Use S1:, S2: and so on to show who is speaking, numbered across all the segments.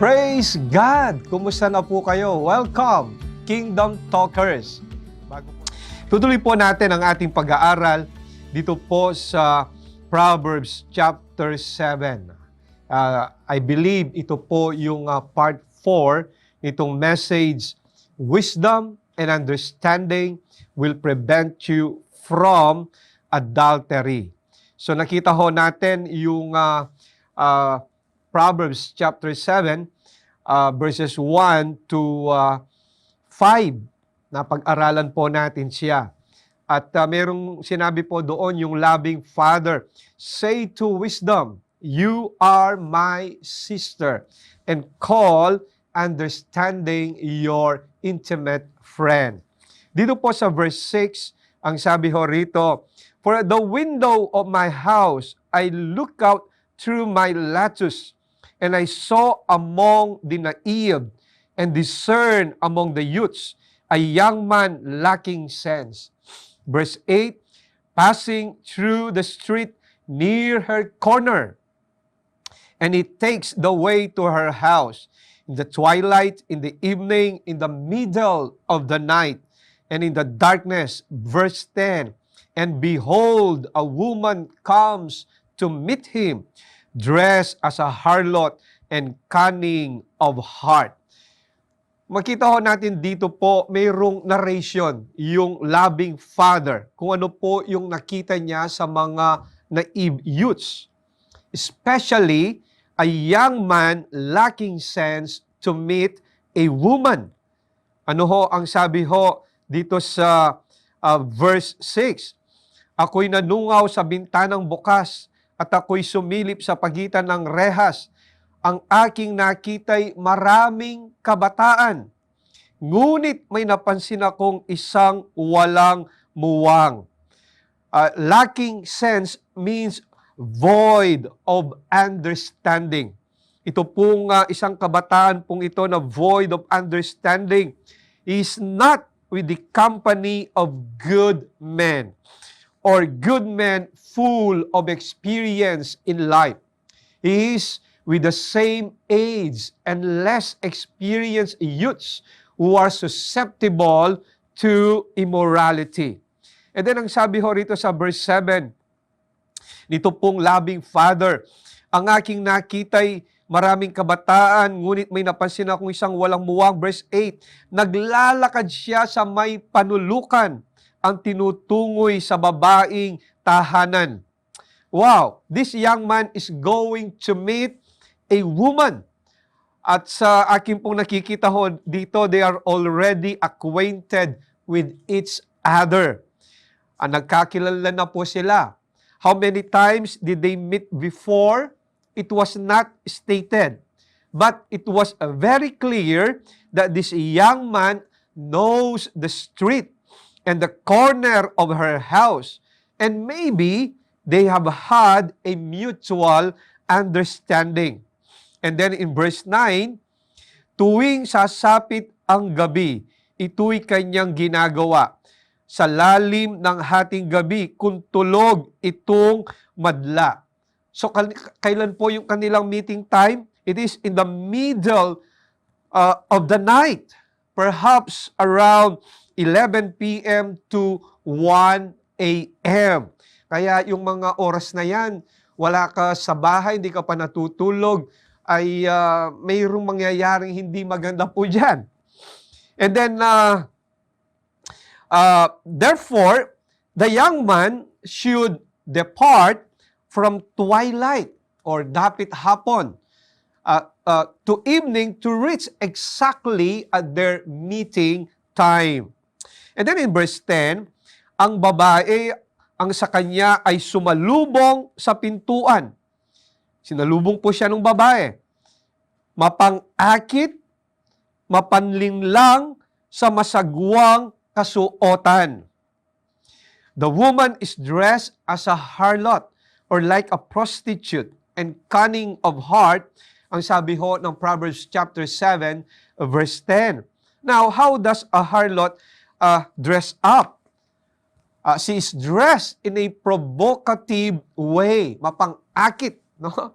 S1: Praise God! Kumusta na po kayo? Welcome, Kingdom Talkers. Bago po, tutuloy po natin ang ating pag-aaral dito po sa Proverbs chapter 7. Uh, I believe ito po yung uh, part 4 nitong message, Wisdom and Understanding will prevent you from adultery. So nakita ho natin yung uh, uh, Proverbs chapter 7 uh, verses 1 to uh, 5 na pag-aralan po natin siya. At uh, merong sinabi po doon yung loving father, say to wisdom, you are my sister and call understanding your intimate friend. Dito po sa verse 6, ang sabi ho rito, For the window of my house, I look out through my lattice, and I saw among the naive and discern among the youths a young man lacking sense. Verse 8, passing through the street near her corner, and it takes the way to her house in the twilight, in the evening, in the middle of the night, and in the darkness. Verse 10, and behold, a woman comes to meet him, dressed as a harlot and cunning of heart. Makita ho natin dito po, mayroong narration, yung loving father, kung ano po yung nakita niya sa mga naive youths. Especially, a young man lacking sense to meet a woman. Ano ho ang sabi ho dito sa uh, verse 6? Ako'y nanungaw sa bintanang bukas at ako'y sumilip sa pagitan ng rehas. Ang aking nakita'y maraming kabataan. Ngunit may napansin akong isang walang muwang. Uh, lacking sense means void of understanding. Ito pong uh, isang kabataan pong ito na void of understanding is not with the company of good men or good men full of experience in life. He is with the same age and less experienced youths who are susceptible to immorality. And then ang sabi ho rito sa verse 7, nito pong loving father, ang aking nakita'y maraming kabataan, ngunit may napansin akong isang walang muwang. Verse 8, naglalakad siya sa may panulukan, ang tinutungoy sa babaing tahanan. Wow, this young man is going to meet a woman. At sa akin pong nakikita ho dito, they are already acquainted with each other. Ah, nagkakilala na po sila. How many times did they meet before? It was not stated. But it was very clear that this young man knows the street and the corner of her house. And maybe they have had a mutual understanding. And then in verse 9, tuwing sasapit ang gabi, ito'y kanyang ginagawa sa lalim ng hating gabi kung tulog itong madla. So kailan po yung kanilang meeting time? It is in the middle uh, of the night. Perhaps around 11 p.m. to 1 a.m. Kaya yung mga oras na yan, wala ka sa bahay, hindi ka pa natutulog, ay uh, mayroong mangyayaring hindi maganda po dyan. And then, uh, Uh, therefore, the young man should depart from twilight or dapit hapon uh, uh, to evening to reach exactly at their meeting time. And then in verse 10, ang babae, ang sa kanya ay sumalubong sa pintuan. Sinalubong po siya ng babae. Mapang-akit, mapanlinglang sa masagwang kasuotan. The woman is dressed as a harlot or like a prostitute and cunning of heart, ang sabi ho ng Proverbs chapter 7 verse 10. Now, how does a harlot uh, dress up? Uh, she is dressed in a provocative way, mapang-akit. No?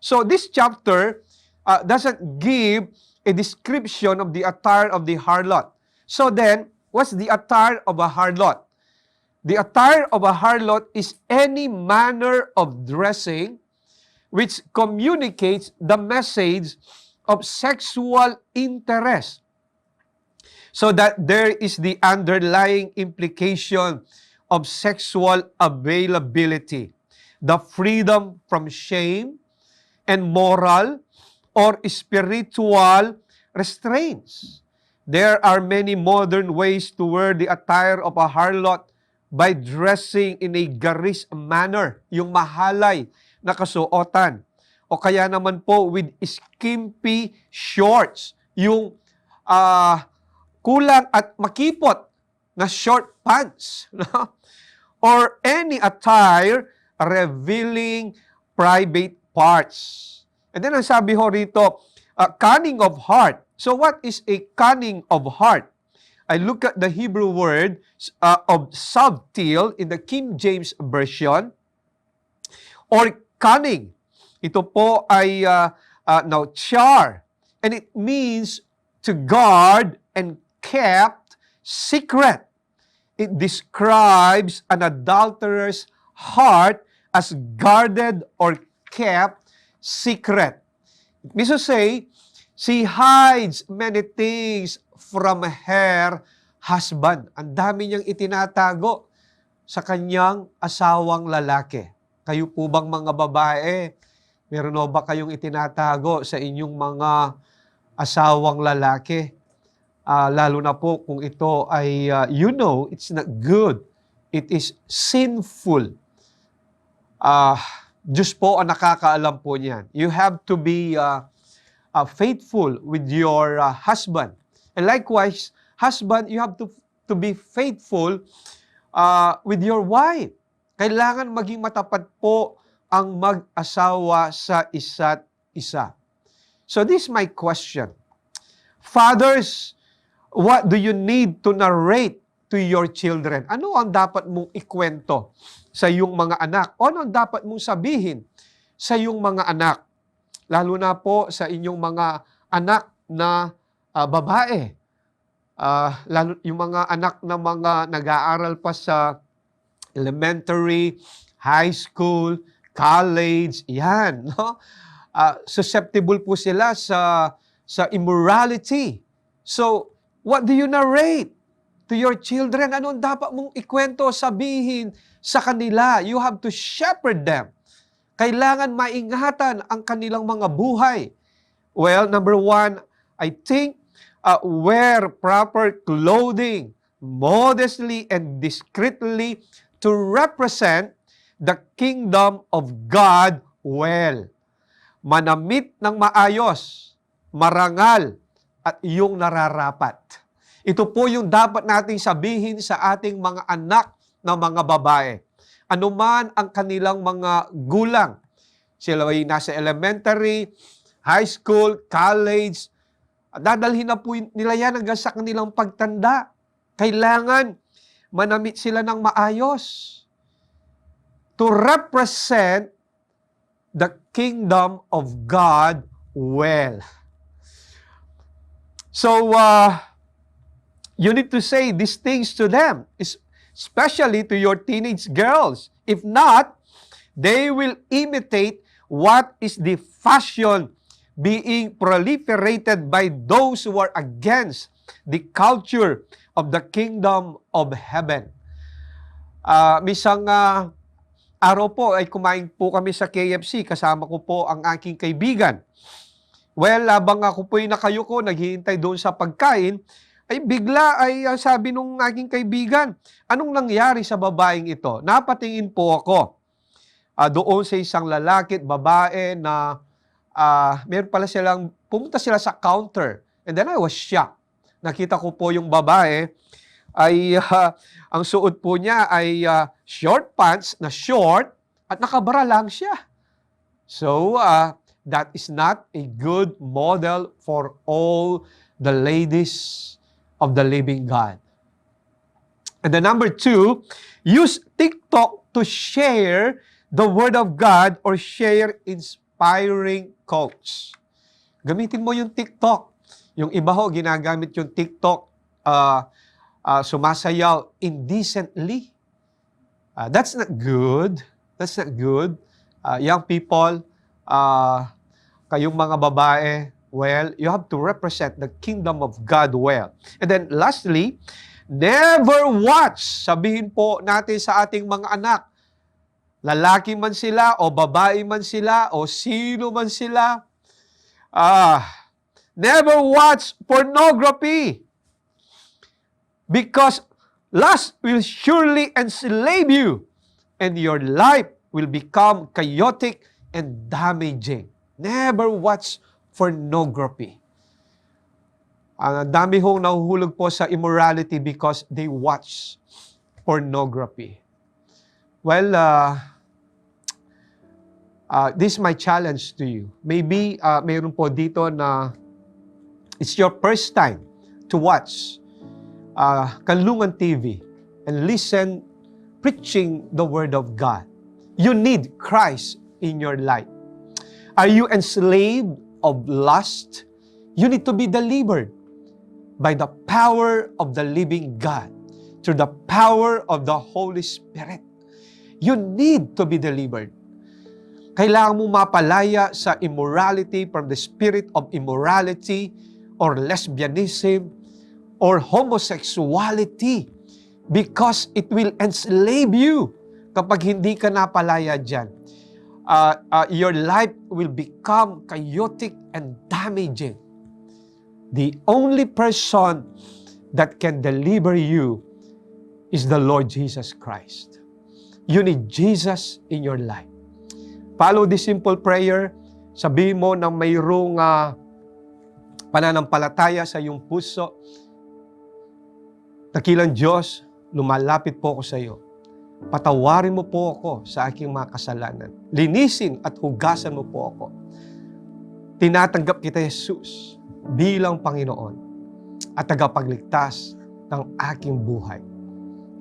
S1: So this chapter uh, doesn't give a description of the attire of the harlot. So then, what's the attire of a harlot? The attire of a harlot is any manner of dressing which communicates the message of sexual interest. So that there is the underlying implication of sexual availability, the freedom from shame and moral or spiritual restraints. There are many modern ways to wear the attire of a harlot by dressing in a garis manner, yung mahalay na kasuotan. O kaya naman po with skimpy shorts, yung ah, kulang at makipot na short pants. No? Or any attire revealing private parts. And then ang sabi ho rito, uh, cunning of heart. So what is a cunning of heart? I look at the Hebrew word uh, of subtle in the King James Version or cunning. Ito po ay uh, uh, now char and it means to guard and kept secret. It describes an adulterer's heart as guarded or kept secret. It means to say, she hides many things from her husband. Ang dami niyang itinatago sa kanyang asawang lalaki. Kayo po bang mga babae, meron ba kayong itinatago sa inyong mga asawang lalaki? Ah, lalo na po kung ito ay, ah, you know, it's not good. It is sinful. Ah, Diyos po ang nakakaalam po niyan. You have to be ah, ah, faithful with your ah, husband. And likewise, husband, you have to, to be faithful ah, with your wife. Kailangan maging matapat po ang mag-asawa sa isa't isa. So this is my question. Fathers, what do you need to narrate to your children? Ano ang dapat mong ikwento sa iyong mga anak? O ano ang dapat mong sabihin sa iyong mga anak? Lalo na po sa inyong mga anak na ah, babae. Ah, lalo yung mga anak na mga nag-aaral pa sa elementary, high school, college, yan, no? Ah, susceptible po sila sa sa immorality. So, what do you narrate to your children? Ano ang dapat mong ikwento, sabihin sa kanila? You have to shepherd them. Kailangan maingatan ang kanilang mga buhay. Well, number one, I think uh, wear proper clothing modestly and discreetly to represent the kingdom of God well. Manamit ng maayos, marangal, at iyong nararapat. Ito po yung dapat nating sabihin sa ating mga anak na mga babae. Ano man ang kanilang mga gulang. Sila ay nasa elementary, high school, college, dadalhin na po nila yan hanggang sa kanilang pagtanda. Kailangan manamit sila ng maayos to represent the kingdom of God well. So, uh, you need to say these things to them, es- especially to your teenage girls. If not, they will imitate what is the fashion being proliferated by those who are against the culture of the kingdom of heaven. Ah, misang ah, araw po ay kumain po kami sa KFC, kasama ko po ang aking kaibigan. Well, habang ako po'y nakayuko, naghihintay doon sa pagkain, ay bigla ay ah, sabi nung aking kaibigan, anong nangyari sa babaeng ito? Napatingin po ako ah, doon sa isang lalaki at babae na ah, meron pala silang, pumunta sila sa counter. And then I was shocked. Nakita ko po yung babae, ay ah, ang suot po niya ay ah, short pants na short at nakabara lang siya. So, ah, that is not a good model for all the ladies of the living God. And the number two, use TikTok to share the Word of God or share inspiring quotes. Gamitin mo yung TikTok. Yung iba ho, ginagamit yung TikTok, ah, ah, sumasayaw indecently. Ah, that's not good. That's not good. Ah, young people, ah, kayong mga babae, well, you have to represent the kingdom of God well. And then lastly, never watch. Sabihin po natin sa ating mga anak, lalaki man sila o babae man sila o sino man sila, ah, never watch pornography. Because lust will surely enslave you and your life will become chaotic and damaging. Never watch pornography. Ang dami hong nahuhulog po sa immorality because they watch pornography. Well, uh, uh, this is my challenge to you. Maybe uh, mayroon po dito na it's your first time to watch uh, Kanlungan TV and listen preaching the Word of God. You need Christ in your life. Are you enslaved of lust? You need to be delivered by the power of the living God through the power of the Holy Spirit. You need to be delivered. Kailangan mo mapalaya sa immorality from the spirit of immorality or lesbianism or homosexuality because it will enslave you kapag hindi ka napalaya dyan. Uh, uh, your life will become chaotic and damaging. The only person that can deliver you is the Lord Jesus Christ. You need Jesus in your life. Follow this simple prayer. Sabihin mo na mayroong uh, pananampalataya sa iyong puso. Dakilang Diyos, lumalapit po ako sa iyo. Patawarin mo po ako sa aking mga kasalanan. Linisin at hugasan mo po ako. Tinatanggap kita, Jesus, bilang Panginoon at tagapagligtas ng aking buhay.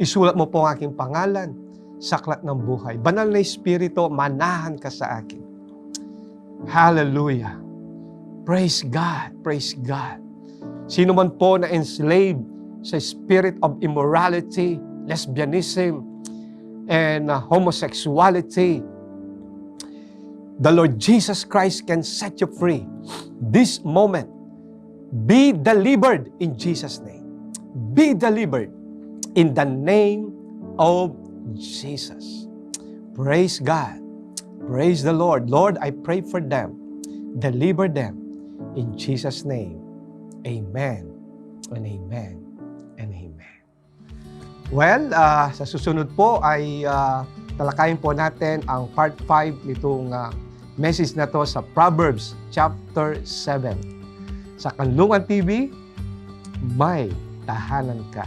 S1: Isulat mo po ang aking pangalan sa aklat ng buhay. Banal na Espiritu, manahan ka sa akin. Hallelujah. Praise God. Praise God. Sino man po na enslaved sa spirit of immorality, lesbianism, and uh, homosexuality, the Lord Jesus Christ can set you free. This moment, be delivered in Jesus' name. Be delivered in the name of Jesus. Praise God. Praise the Lord. Lord, I pray for them. Deliver them in Jesus' name. Amen and amen. Well, uh, sa susunod po ay uh, talakayin po natin ang part 5 nitong uh, message na to sa Proverbs chapter 7. Sa Kanlungan TV, may tahanan ka.